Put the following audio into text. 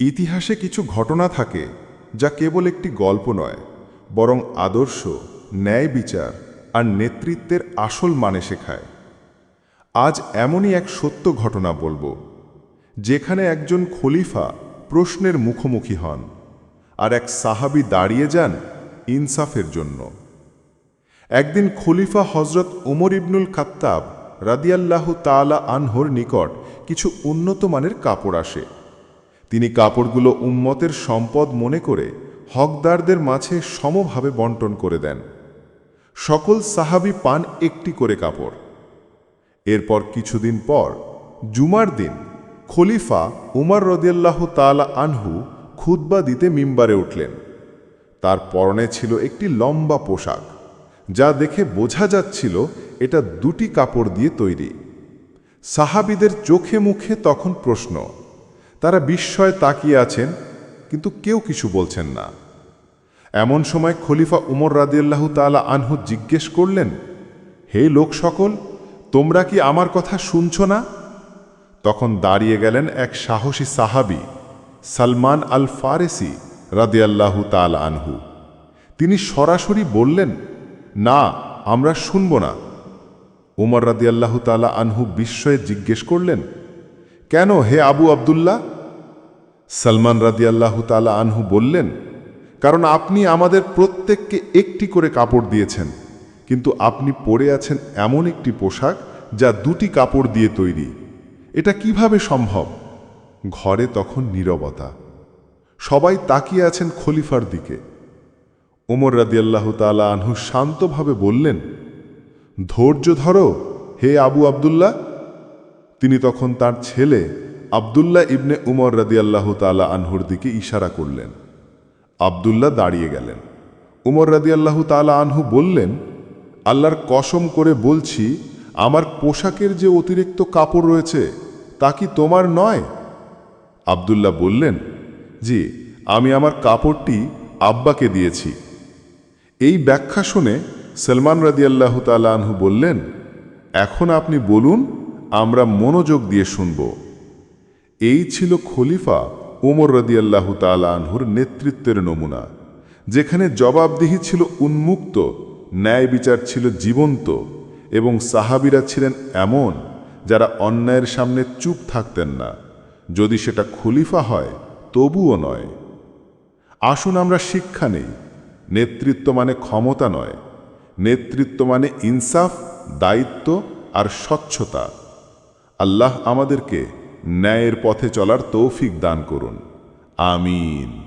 ইতিহাসে কিছু ঘটনা থাকে যা কেবল একটি গল্প নয়, বরং আদর্শ, ন্যায় বিচার আর নেতৃত্বের আসল মানে শেখায়। আজ এমনই এক সত্য ঘটনা বলব, যেখানে একজন খলিফা প্রশ্নের মুখোমুখি হন আর এক সাহাবি দাঁড়িয়ে যান ইনসাফের জন্য। একদিন খলিফা হজরত ওমর ইবনুল খাত্তাব রাদিয়াল্লাহু তাআলা আনহর নিকট কিছু উন্নত মানের কাপড় আসে। তিনি কাপড়গুলো উম্মতের সম্পদ মনে করে হকদারদের মাঝে সমভাবে বন্টন করে দেন। সকল সাহাবি পান একটি করে কাপড়। এরপর কিছুদিন পর, জুমার দিন, খলিফা উমার রদিয়াল্লাহ তাআলা আনহু খুতবা দিতে মিম্বারে উঠলেন। তার পরনে ছিল একটি লম্বা পোশাক, যা দেখে বোঝা যাচ্ছিল এটা দুটি কাপড় দিয়ে তৈরি। সাহাবিদের চোখে মুখে তখন প্রশ্ন তারা বিস্ময়ে তাকিয়ে আছেন, কিন্তু কেউ কিছু বলছেন না। এমন সময় খলিফা উমর রাদিয়াল্লাহ তাআলা আনহু জিজ্ঞেস করলেন, হে লোক সকল, তোমরা কি আমার কথা শুনছ না? তখন দাঁড়িয়ে গেলেন এক সাহসী সাহাবি, সালমান আল ফারেসি রাদিয়াল্লাহু তাআলা আনহু। তিনি সরাসরি বললেন, না, আমরা শুনব না। উমর রাদিয়াল্লাহু তালা আনহু বিস্ময়ে জিজ্ঞেস করলেন, কেন হে আবু আবদুল্লাহ? সালমান রাদিয়াল্লাহু তালা আনহু বললেন, কারণ আপনি আমাদের প্রত্যেককে একটি করে কাপড় দিয়েছেন, কিন্তু আপনি পরে আছেন এমন একটি পোশাক যা দুটি কাপড় দিয়ে তৈরি। এটা কীভাবে সম্ভব? ঘরে তখন নীরবতা। সবাই তাকিয়ে আছেন খলিফার দিকে। ওমর রাদিয়াল্লাহু তাআলা আনহু শান্তভাবে বললেন, ধৈর্য ধরো, হে আবু আবদুল্লাহ। তিনি তখন তার ছেলে আবদুল্লাহ ইবনে উমর রাদিয়াল্লাহু তাআলা আনহুর দিকে ইশারা করলেন। আবদুল্লাহ দাঁড়িয়ে গেলেন। উমর রাদিয়াল্লাহু তাআলা আনহু বললেন, আল্লাহর কসম করে বলছি, আমার পোশাকের যে অতিরিক্ত কাপড় রয়েছে, তা কি তোমার নয়? আবদুল্লাহ বললেন, জি, আমি আমার কাপড়টি আব্বাকে দিয়েছি। এই ব্যাখ্যা শুনে সলমান রাদিয়াল্লাহু তাআলা আনহু বললেন, এখন আপনি বলুন, আমরা মনোযোগ দিয়ে শুনব। এই ছিল খলিফা ওমর রদিয়াল্লাহু তাআলা আনহুর নেতৃত্বের নমুনা, যেখানে জবাবদিহি ছিল উন্মুক্ত, ন্যায় বিচার ছিল জীবন্ত এবং সাহাবিরা ছিলেন এমন যারা অন্যায়ের সামনে চুপ থাকতেন না। যদি সেটা খলিফা হয়, তবুও নয়। আসুন আমরা শিক্ষা নেই, নেতৃত্ব মানে ক্ষমতা নয়, নেতৃত্ব মানে ইনসাফ, দায়িত্ব আর স্বচ্ছতা। আল্লাহ আমাদেরকে ন্যায়ের পথে চলার তৌফিক দান করুন। আমিন।